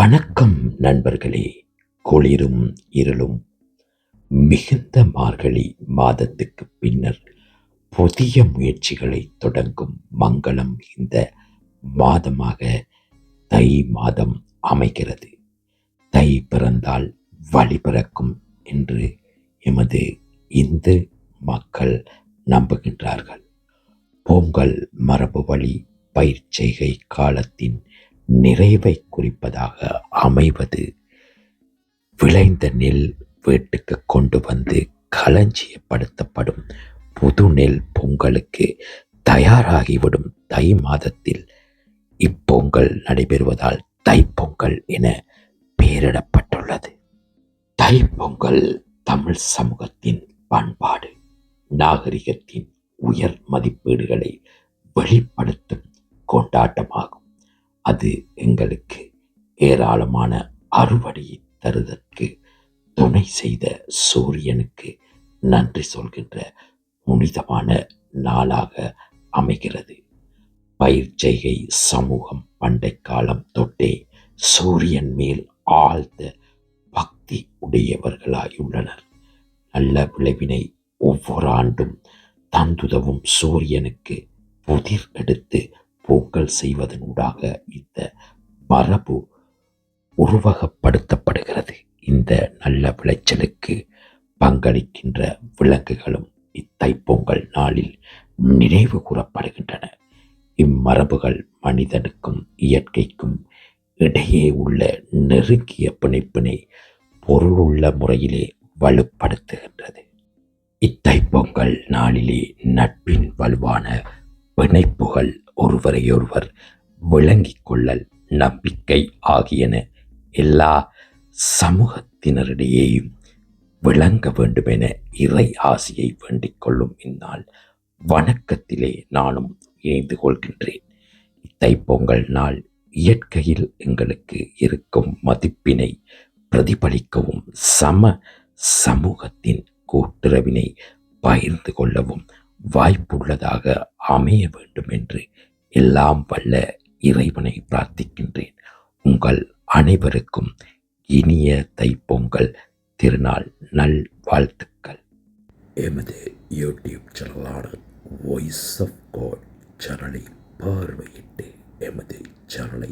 வணக்கம் நண்பர்களே. குளிரும் இருளும் மிகுந்த மார்கழி மாதத்துக்கு பின்னர் புதிய முயற்சிகளை தொடங்கும் மங்களம் இந்த மாதமாக தை மாதம் அமைகிறது. தை பிறந்தால் வழி பிறக்கும் என்று எமது இந்து மக்கள் நம்புகின்றார்கள். பொங்கல் மரபு வழி பயிர்ச்செய்கை காலத்தின் நிறைவை குறிப்பதாக அமைவது. விளைந்த நெல் வீட்டுக்கு கொண்டு வந்து களஞ்சியப்படுத்தப்படும். புது நெல் பொங்கலுக்கு தயாராகிவிடும் தை மாதத்தில் இப்பொங்கல் நடைபெறுவதால் தைப்பொங்கல் என பெயரிடப்பட்டுள்ளது. தைப்பொங்கல் தமிழ் சமூகத்தின் பண்பாடு. நாகரிகத்தின் உயர் மதிப்பீடுகளை வெளிப்படுத்தும் கொண்டாட்டமாகும் அது எங்களுக்கு ஏராளமான அறுவடையை தருவதற்கு துணை செய்த சூரியனுக்கு நன்றி சொல்கின்ற புனிதமான நாளாக அமைகிறது. பயிர் செய்கை சமூகம் பண்டை காலம் தொட்டே சூரியன் மேல் ஆழ்ந்த பக்தி உடையவர்களாயுள்ளனர். நல்ல விளைவினை ஒவ்வொரு ஆண்டும் தந்துதவும் சூரியனுக்கு புதிர் எடுத்து பூக்கள் செய்வதனூடாக இந்த மரபு உருவகப்படுத்தப்படுகிறது. இந்த நல்ல விளைச்சலுக்கு பங்களிக்கின்ற விலங்குகளும் இத்தைப்பொங்கல் நாளில் நினைவு கூறப்படுகின்றன. இம்மரபுகள் மனிதனுக்கும் இயற்கைக்கும் இடையே உள்ள நெருங்கிய பிணைப்பினை பொருளுள்ள முறையிலே வலுப்படுத்துகின்றது. இத்தைப்பொங்கல் நாளிலே நட்பின் வலுவான பிணைப்புகள் ஒருவரையொருவர் விளங்கிக் கொள்ளல் நம்பிக்கை ஆகியன எல்லா சமூகத்தினரிடையேயும் விளங்க வேண்டுமென இறை ஆசியை வேண்டிக் கொள்ளும் இந்நாள். வணக்கத்திலே நானும் இணைந்து கொள்கின்றேன். தைப்பொங்கல் நாள் இயற்கையில் எங்களுக்கு இருக்கும் மதிப்பினை பிரதிபலிக்கவும் சம சமூகத்தின் கூட்டுறவினை பகிர்ந்து கொள்ளவும் வாய்ப்புள்ளதாக அமைய வேண்டும் என்று எல்லாம் வல்ல இறைவனை பிரார்த்திக்கின்றேன். உங்கள் அனைவருக்கும் இனிய தைப்பொங்கல் திருநாள் நல் வாழ்த்துக்கள். எமது யூடியூப் சேனலான வாய்ஸ் ஆஃப் காட் சேனலை பார்வையிட்டு எமது சேனலை